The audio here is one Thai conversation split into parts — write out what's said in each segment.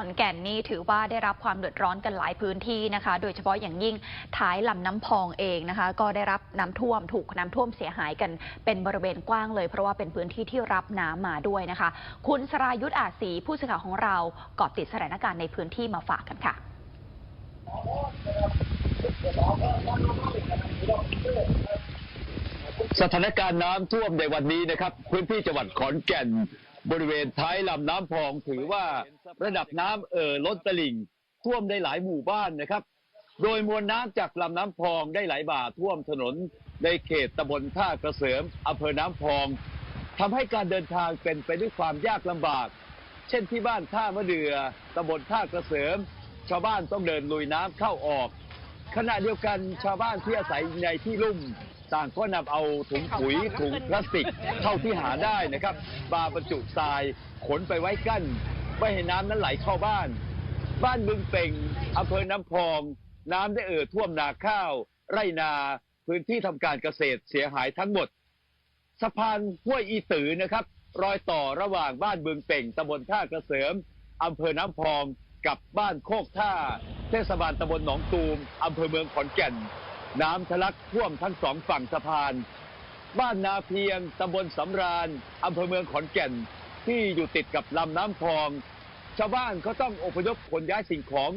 ขอนแก่นนี่ถือว่าได้รับความเดือดร้อนกันหลายพื้นที่นะคะ โดยเฉพาะอย่างยิ่งท้ายลำน้ำพองเองนะคะ ก็ได้รับน้ำท่วมถูกน้ำท่วมเสียหายกันเป็นบริเวณกว้างเลยเพราะว่าเป็นพื้นที่ที่รับน้ำมาด้วยนะคะ คุณสรายุทธอาจศรีผู้สื่อข่าวของเราเกาะติดสถานการณ์ในพื้นที่มาฝากกันค่ะสถานการณ์น้ำท่วมในวันนี้นะครับ พื้นที่จังหวัดขอนแก่น บริเวณท้ายลำน้ำพองถือว่าระดับน้ำเอ่อล้นตลิ่ง ท่วมได้หลายหมู่บ้านนะครับ โดยมวลน้ำจากลำน้ำพองได้ไหลบ่าท่วมถนนในเขตตำบลท่ากระเสริมอำเภอน้ำพองทำให้การเดินทางเป็นไปด้วยความยากลำบาก เช่นที่บ้านท่ามะเดือตำบลท่ากระเสริม ชาวบ้านต้องเดินลุยน้ำเข้าออก ขณะเดียวกันชาวบ้านที่อาศัยในที่ลุ่ม ต่างก็นำเอาถุงปุ๋ยถุงพลาสติกเท่าที่หาได้นะครับมาบรรจุทรายขนไปไว้กั้นไม่ให้น้ำนั้นไหลเข้าบ้าน บ้านบึงเป่งอำเภอน้ำพอง น้ำได้เอ่อท่วมนาข้าว ไร่นาพื้นที่ทำการเกษตรเสียหายทั้งหมด สะพานห้วยอีตือนะครับ รอยต่อระหว่างบ้านบึงเป่งตำบลท่ากระเสริมอำเภอน้ำพองกับบ้านโคกท่า เทศบาลตำบลหนองตูมอำเภอเมืองขอนแก่น น้ำทะลักท่วมทั้งสองฝั่งสะพาน บ้านนาเพียงตำบลสำราญอำเภอเมืองขอนแก่น ที่อยู่ติดกับลำน้ำพอง ชาวบ้านก็ต้องอพยพขนย้ายสิ่งของ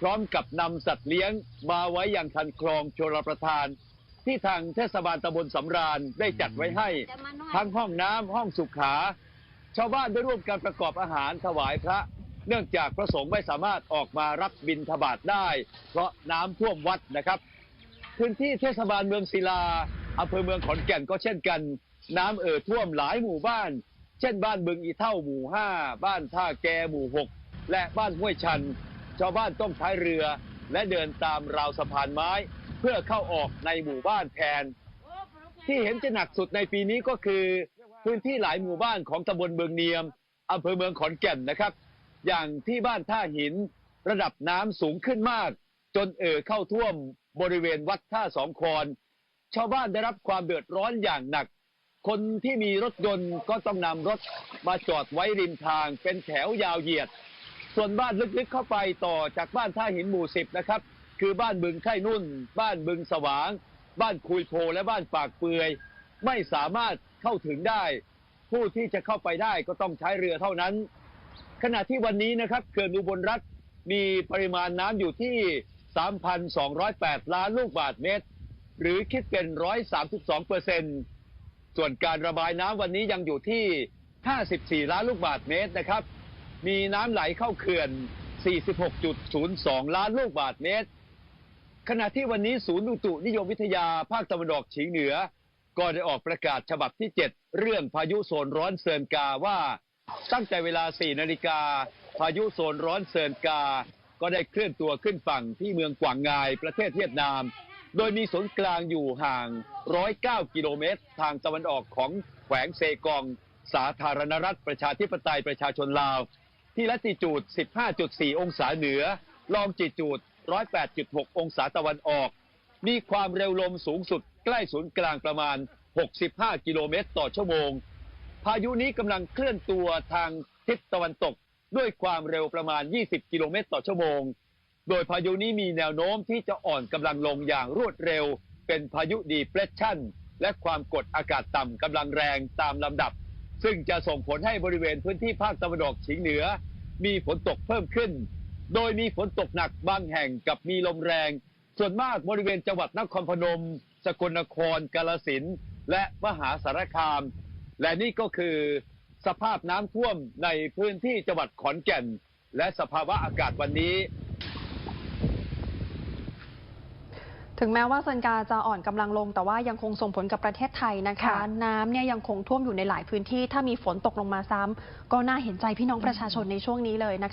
พร้อมกับนำสัตว์เลี้ยงมาไว้อย่างคันคลองชลประทาน ที่ทางเทศบาลตำบลสำราญได้จัดไว้ให้ ทั้งห้องน้ำห้องสุขา ชาวบ้านได้ร่วมกันประกอบอาหารถวายพระ เนื่องจากพระสงฆ์ไม่สามารถออกมารับบิณฑบาตได้ เพราะน้ำท่วมวัดนะครับ พื้นที่เทศบาลเมืองศิลาอำเภอเมืองขอนแก่นก็เช่นกัน น้ำเอ่อท่วมหลายหมู่บ้าน เช่นบ้านบึงอีเท่าหมู่ห้าบ้านท่าแกหมู่หกและบ้านห้วยชัน ชาวบ้านต้องใช้เรือและเดินตามราวสะพานไม้ เพื่อเข้าออกในหมู่บ้านแทน ที่เห็นจะหนักสุดในปีนี้ก็คือ พื้นที่หลายหมู่บ้านของตำบลเมืองเนียมอำเภอเมืองขอนแก่นนะครับ อย่างที่บ้านท่าหินระดับน้ำสูงขึ้นมาก จนเอ่อเข้าท่วมบริเวณวัดท่าสองคอนชาวบ้านได้รับความเดือดร้อนอย่างหนัก คนที่มีรถยนต์ก็ต้องนำรถมาจอดไว้ริมทางเป็นแถวยาวเหยียด ส่วนบ้านลึกๆเข้าไปต่อจากบ้านท่าหินหมู่สิบนะครับ คือบ้านบึงไข่นุ่น บ้านบึงสว่าง บ้านคุยโพและบ้านปากเปือยไม่สามารถเข้าถึงได้ ผู้ที่จะเข้าไปได้ก็ต้องใช้เรือเท่านั้น ขณะที่วันนี้นะครับเขื่อนอุบลรัฐมีปริมาณน้ำอยู่ที่ 3,208 ล้านลูกบาศก์เมตร หรือคิดเป็น 132เปอร์เซ็นต์ส่วนการระบายน้ำวันนี้ยังอยู่ที่ 54 ล้านลูกบาศก์เมตรนะครับ มีน้ำไหลเข้าเขื่อน 46.02 ล้านลูกบาศก์เมตร ขณะที่วันนี้ศูนย์อุตุนิยมวิทยาภาคตะวันออกเฉียงเหนือ ก็ได้ออกประกาศฉบับที่ 7 เรื่องพายุโซนร้อนเซินกาว่า ตั้งแต่เวลา 4 นาฬิกาพายุโซนร้อนเซินกา ก็ได้เคลื่อนตัวขึ้นฝั่งที่เมืองกวางงายประเทศเวียดนาม โดยมีศูนย์กลางอยู่ห่าง 109 กิโลเมตร ทางตะวันออกของแขวงเซกอง สาธารณรัฐประชาธิปไตยประชาชนลาว ที่ลัติจูด 15.4 องศาเหนือ ลองจิจูด 108.6 องศาตะวันออก มีความเร็วลมสูงสุดใกล้ศูนย์กลางประมาณ 65 กิโลเมตรต่อชั่วโมง พายุนี้กำลังเคลื่อนตัวทางทิศตะวันตก ด้วยความเร็วประมาณ 20 กิโลเมตรต่อชั่วโมง โดยพายุนี้มีแนวโน้มที่จะอ่อนกำลังลงอย่างรวดเร็ว เป็นพายุดีเพรสชั่นและความกดอากาศต่ำกำลังแรงตามลำดับ ซึ่งจะส่งผลให้บริเวณพื้นที่ภาคตะวันออกเฉียงเหนือ มีฝนตกเพิ่มขึ้น โดยมีฝนตกหนักบางแห่งกับมีลมแรง ส่วนมากบริเวณจังหวัดนครพนม สกลนคร กาลสินและมหาสารคาม และนี่ก็คือ สภาพน้ำท่วมในพื้นที่จังหวัดขอนแก่น และสภาวะอากาศวันนี้ถึงแม้ว่าเซินกาจะอ่อนกำลังลง แต่ว่ายังคงส่งผลกับประเทศไทยนะคะค่ะน้ำเนี่ยยังคงท่วมอยู่ในหลายพื้นที่ ถ้ามีฝนตกลงมาซ้ำก็น่าเห็นใจพี่น้องประชาชนในช่วงนี้เลยนะคะ